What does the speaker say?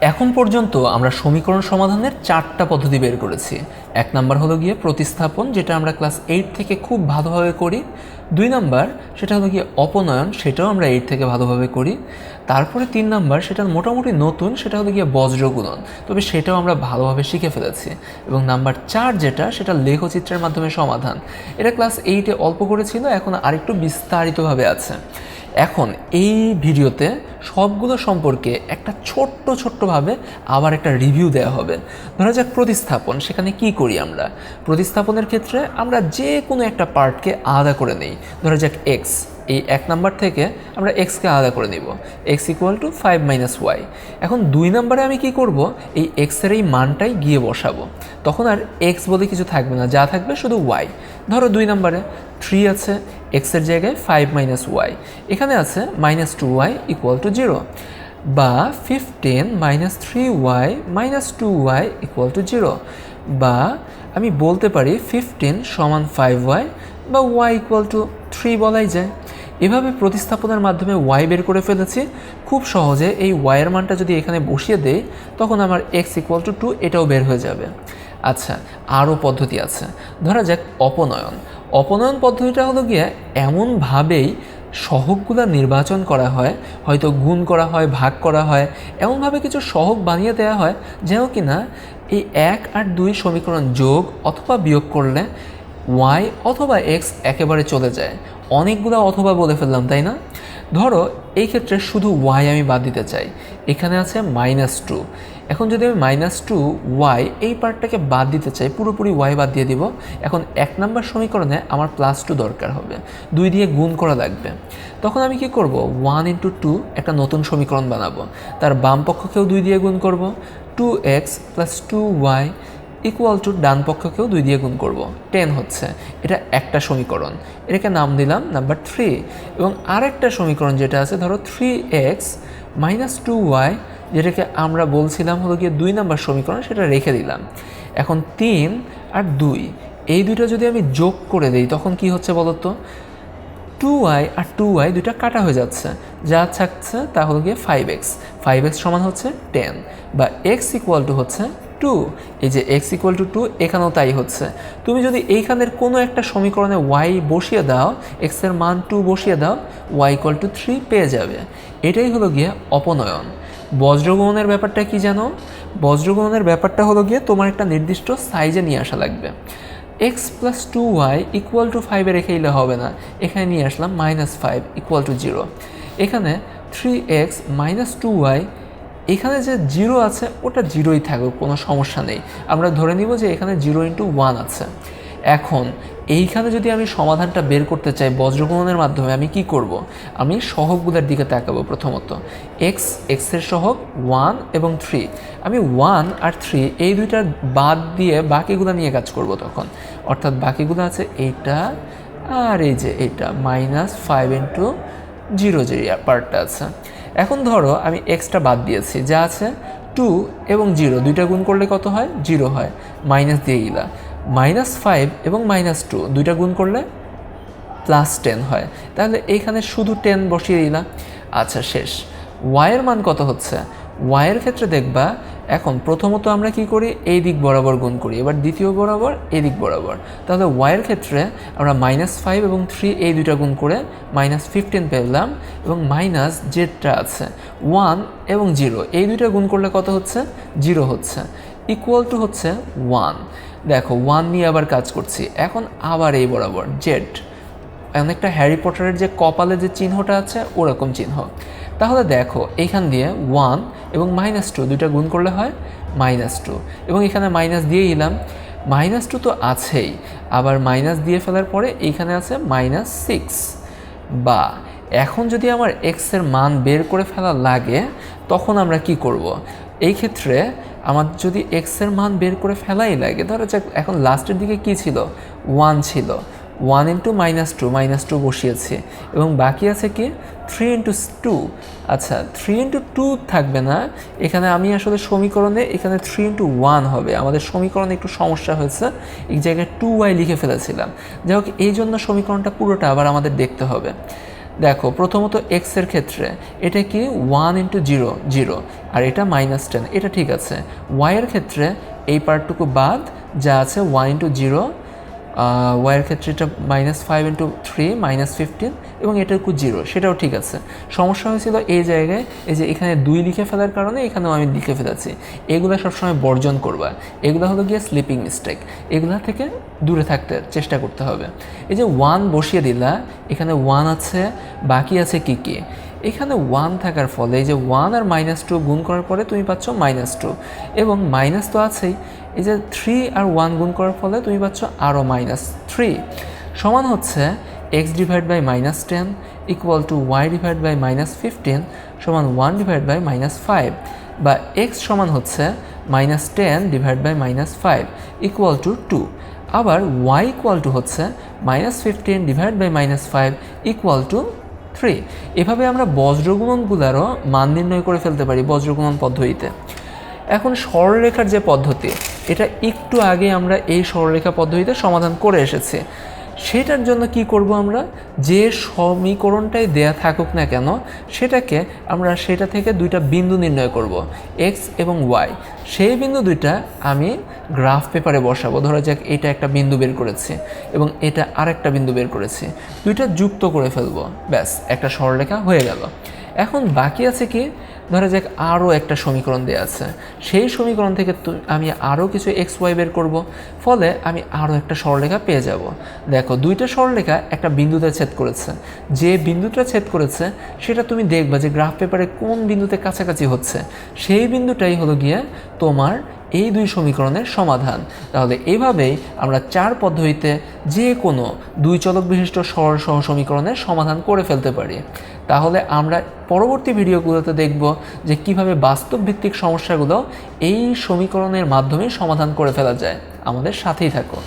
এখন পর্যন্ত আমরা সমীকরণ সমাধানের চারটা পদ্ধতি বের করেছি। এক নাম্বার হলো গিয়ে প্রতিস্থাপন, যেটা আমরা ক্লাস এইট থেকে খুব ভালোভাবে করি। দুই নাম্বার, সেটা হলো গিয়ে অপনয়ন, সেটাও আমরা এইট থেকে ভালোভাবে করি। তারপরে তিন নাম্বার সেটা মোটামুটি নতুন, সেটা হলো গিয়ে বজ্রগুণন তবে সেটাও আমরা ভালোভাবে শিখে ফেলেছি। এবং নাম্বার চার যেটা, সেটা লেখচিত্রের মাধ্যমে সমাধান। এটা ক্লাস এইটে অল্প করেছিল, এখন আরেকটু বিস্তারিতভাবে আছে। এখন এই ভিডিওতে সবগুলো সম্পর্কে একটা ছোট্ট, ছোট্টভাবে আবার একটা রিভিউ দেওয়া হবে। ধরা যাক প্রতিস্থাপন, সেখানে কি করি আমরা? প্রতিস্থাপনের ক্ষেত্রে আমরা যে কোনো একটা পার্টকে আলাদা করে নেই। ধরা যাক এক্স এই এক নাম্বার থেকে আমরা এক্সকে আলাদা করে নিব। X equal to five minus Y এখন দুই নাম্বারে আমি কি করব? এই এক্সের এই মানটাই গিয়ে বসাবো। তখন আর এক্স বলে কিছু থাকবে না, যা থাকবে শুধু ওয়াই ধরো দুই নাম্বারে থ্রি আছে এক্সের জায়গায় ফাইভ মাইনাস ওয়াই এখানে আছে minus two Y equal to zero বা fifteen minus three Y minus two Y equal to zero বা আমি বলতে পারি ফিফটিন সমান ফাইভ ওয়াই বা ওয়াই ইকুয়াল টু থ্রি বলাই যায়। এভাবে প্রতিস্থাপনের মাধ্যমে ওয়াই বের করে ফেলেছি। খুব সহজে এই ওয়াইয়ের মানটা যদি এখানে বসিয়ে দেই, তখন আমার এক্স ইকুয়াল টু টু এটাও বের হয়ে যাবে। আচ্ছা আরও পদ্ধতি আছে। ধরা যাক অপনয়ন। অপনয়ন পদ্ধতিটা হলো গিয়ে এমনভাবেই সহগগুলো নির্বাচন করা হয়, হয়তো গুণ করা হয়, ভাগ করা হয়, এমনভাবে কিছু সহগ বানিয়ে দেওয়া হয় যেন কি না এই এক আর দুই সমীকরণ যোগ অথবা বিয়োগ করলে ওয়াই অথবা এক্স একেবারে চলে যায়। অনেকগুলো অথবা বলে ফেললাম, তাই না? ধরো, এই ক্ষেত্রে শুধু ওয়াই আমি বাদ দিতে চাই। এখানে আছে মাইনাস টু এখন যদি আমি মাইনাস টু ওয়াই এই পার্টটাকে বাদ দিতে চাই, পুরোপুরি ওয়াই বাদ দিয়ে দিব। এখন এক নম্বর সমীকরণে আমার প্লাস টু দরকার হবে। দুই দিয়ে গুণ করা লাগবে। তখন আমি কি করব? ওয়ান ইন্টু টু একটা নতুন সমীকরণ বানাবো। তার বাম পক্ষকেও দুই দিয়ে গুণ করব। Two X plus two Y equal to ডান পক্ষকেও দুই দিয়ে গুণ করব। টেন হচ্ছে। এটা একটা সমীকরণ। এটাকে নাম দিলাম নাম্বার থ্রি এবং আরেকটা সমীকরণ যেটা আছে, ধরো three X minus two Y যেটাকে আমরা বলছিলাম হলো গিয়ে দুই নাম্বার সমীকরণ, সেটা রেখে দিলাম। এখন তিন আর দুই, এই দুইটা যদি আমি যোগ করে দিই, তখন কি হচ্ছে বলো তো টু ওয়াই আর টু ওয়াই দুইটা কাটা হয়ে যাচ্ছে। যা থাকছে তা হলো গিয়ে ফাইভ এক্স ফাইভ এক্স সমান হচ্ছে টেন বা এক্স ইকুয়াল টু হচ্ছে টু, এই যে এক্স ইকুয়াল টু টু এখানেও তাই হচ্ছে। তুমি যদি এইখানের কোনো একটা সমীকরণে ওয়াই বসিয়ে দাও এক্সের মান টু বসিয়ে দাও ওয়াই ইকুয়াল টু থ্রি পেয়ে যাবে। এটাই হলো গিয়ে অপনয়ন। বজ্রগ্রহণের ব্যাপারটা কি জানো? বজ্রগ্রহণের ব্যাপারটা হলো গিয়ে তোমার একটা নির্দিষ্ট সাইজে নিয়ে আসা লাগবে। X plus two Y equal to ফাইভে রেখে দিলে হবে না। এখানে নিয়ে আসলাম minus five equal to zero এখানে three X minus two Y এখানে যে জিরো আছে, ওটা জিরোই থাকুক, কোনো সমস্যা নেই। আমরা ধরে নিব যে এখানে জিরো ইন্টু ওয়ান আছে। এখন, এইখানে যদি আমি সমাধানটা বের করতে চাই বজ্রগ্রহণের মাধ্যমে, আমি কি করব। আমি সহগগুলোর দিকে তাকাবো প্রথমত। এক্স এক্সের সহগ ওয়ান এবং থ্রি আমি ওয়ান আর থ্রি এই দুইটার বাদ দিয়ে বাকিগুলো নিয়ে কাজ করব তখন। অর্থাৎ বাকিগুলো আছে এইটা আর এই যে এইটা মাইনাস ফাইভ ইন্টু জিরো যে পার্টটা আছে। এখন ধরো আমি এক্সটা বাদ দিয়েছি, যা আছে টু এবং জিরো দুইটা গুণ করলে কত হয়? জিরো হয়। মাইনাস দিয়ে গিলা মাইনাস ফাইভ এবং মাইনাস টু দুইটা গুণ করলে প্লাস টেন হয়। তাহলে এইখানে শুধু টেন বসিয়ে দিলাম আচ্ছা শেষ। ওয়াইয়ের মান কত হচ্ছে? ওয়াইয়ের ক্ষেত্রে দেখবা, এখন প্রথমত আমরা কি করি? এই দিক বরাবর গুণ করি। এবার দ্বিতীয় বরাবর এই দিক বরাবর। তাহলে ওয়াইয়ের ক্ষেত্রে আমরা মাইনাস ফাইভ এবং থ্রি এই দুইটা গুণ করে মাইনাস ফিফটিন পেলাম এবং মাইনাস জেডটা আছে। ওয়ান এবং জিরো এই দুইটা গুণ করলে কত হচ্ছে? জিরো হচ্ছে। ইকুয়াল টু হচ্ছে ওয়ান দেখো ওয়ান নিয়ে আবার কাজ করছি। এখন আবার এই বরাবর। জেড অনেকটা হ্যারি পটারের যে কপালে যে চিহ্নটা আছে, ওরকম চিহ্ন। তাহলে দেখো, এইখান দিয়ে ওয়ান এবং মাইনাস টু দুইটা গুণ করলে হয় মাইনাস টু এবং এখানে মাইনাস দিয়ে দিলাম মাইনাস টু তো আছেই, আবার মাইনাস দিয়ে ফেলার পরে এইখানে আছে মাইনাস সিক্স বা এখন যদি আমার এক্সের মান বের করে ফেলা লাগে, তখন আমরা কি করব। এই ক্ষেত্রে আমার যদি এক্সের মান বের করে ফেলাই লাগে, ধরো এখন লাস্টের দিকে কি ছিল? ওয়ান ছিল। One into minus two minus two বসিয়েছি। এবং বাকি আছে কি? Three into two. আচ্ছা থ্রি ইন্টু টু থাকবে না। এখানে আমি আসলে সমীকরণে এখানে থ্রি ইন্টু ওয়ান হবে। আমাদের সমীকরণে একটু সমস্যা হয়েছে। এক জায়গায় টু ওয়াই লিখে ফেলেছিলাম। যাই হোক, এই জন্য সমীকরণটা পুরোটা আবার আমাদের দেখতে হবে। দেখো, প্রথমত এক্সের ক্ষেত্রে এটা কি? One into zero zero. আর এটা মাইনাস টেন। এটা ঠিক আছে। ওয়াইয়ের ক্ষেত্রে এই পার্টটুকু বাদ, যা আছে ওয়ান ইন্টু জিরো ওয়াইয়ের ক্ষেত্রে এটা minus five into three minus fifteen এবং এটাকু জিরো সেটাও ঠিক আছে। সমস্যা হয়েছিল এই জায়গায়, এই যে এখানে দুই লিখে ফেলার কারণে এখানেও আমি লিখে ফেলেছি। এগুলো সবসময় বর্জন করবা। এগুলো হলো গিয়ে স্লিপিং মিস্টেক এগুলা থেকে দূরে থাকতে চেষ্টা করতে হবে। এই যে ওয়ান বসিয়ে দিলা, এখানে ওয়ান আছে, বাকি আছে কি কি? এখানে ওয়ান থাকার ফলে এই যে ওয়ান আর মাইনাস টু গুণ করার পরে তুমি পাচ্ছ মাইনাস টু এবং মাইনাস তো আছেই, এই যে থ্রি আর ওয়ান গুণ করার ফলে তুমি পাচ্ছ আরও মাইনাস থ্রি সমান হচ্ছে X divide by minus ten equal to Y divide by minus fifteen সমান one divide by minus five বা এক্স সমান হচ্ছে minus ten divide by minus five equal to two আবার ওয়াই ইকুয়াল টু হচ্ছে minus fifteen divide by minus five equal to three এভাবে আমরা বজ্রগুণনগুলারও মান নির্ণয় করে ফেলতে পারি বজ্রগুণন পদ্ধতিতে। এখন সরলরেখার যে পদ্ধতি, এটা একটু আগে আমরা এই সরলরেখা পদ্ধতিতে সমাধান করে এসেছি। সেটার জন্য কি করব আমরা? যে সমীকরণটাই দেয়া থাকুক না কেন, সেটাকে আমরা সেটা থেকে দুইটা বিন্দু নির্ণয় করব এক্স এবং ওয়াই সেই বিন্দু দুইটা আমি গ্রাফ পেপারে বসাবো। ধরা যাক, এটা একটা বিন্দু বের করেছি এবং এটা আরেকটা বিন্দু বের করেছি। দুইটা যুক্ত করে ফেলব। ব্যাস, একটা সরলরেখা হয়ে গেল। এখন বাকি আছে কি? ধরা যাক আরও একটা সমীকরণ দেওয়া আছে। সেই সমীকরণ থেকে আমি আরও কিছু এক্স ওয়াই বের করব, ফলে আমি আরও একটা সরলরেখা পেয়ে যাব। দেখো, দুইটা সরলরেখা একটা বিন্দুতে ছেদ করেছে। যে বিন্দুটা ছেদ করেছে, সেটা তুমি দেখবা যে গ্রাফ পেপারে কোন বিন্দুতে কাছাকাছি হচ্ছে। সেই বিন্দুটাই হলো গিয়ে তোমার এই দুই সমীকরণের সমাধান। তাহলে এইভাবেই আমরা চার পদ্ধতিতে যে কোনো দুই চলক বিশিষ্ট সরল সহ সমীকরণের সমাধান করে ফেলতে পারি। তাহলে আমরা পরবর্তী ভিডিওগুলোতে দেখব যে কীভাবে বাস্তব ভিত্তিক সমস্যাগুলো এই সমীকরণের মাধ্যমে সমাধান করে ফেলা যায়। আমাদের সাথেই থাকো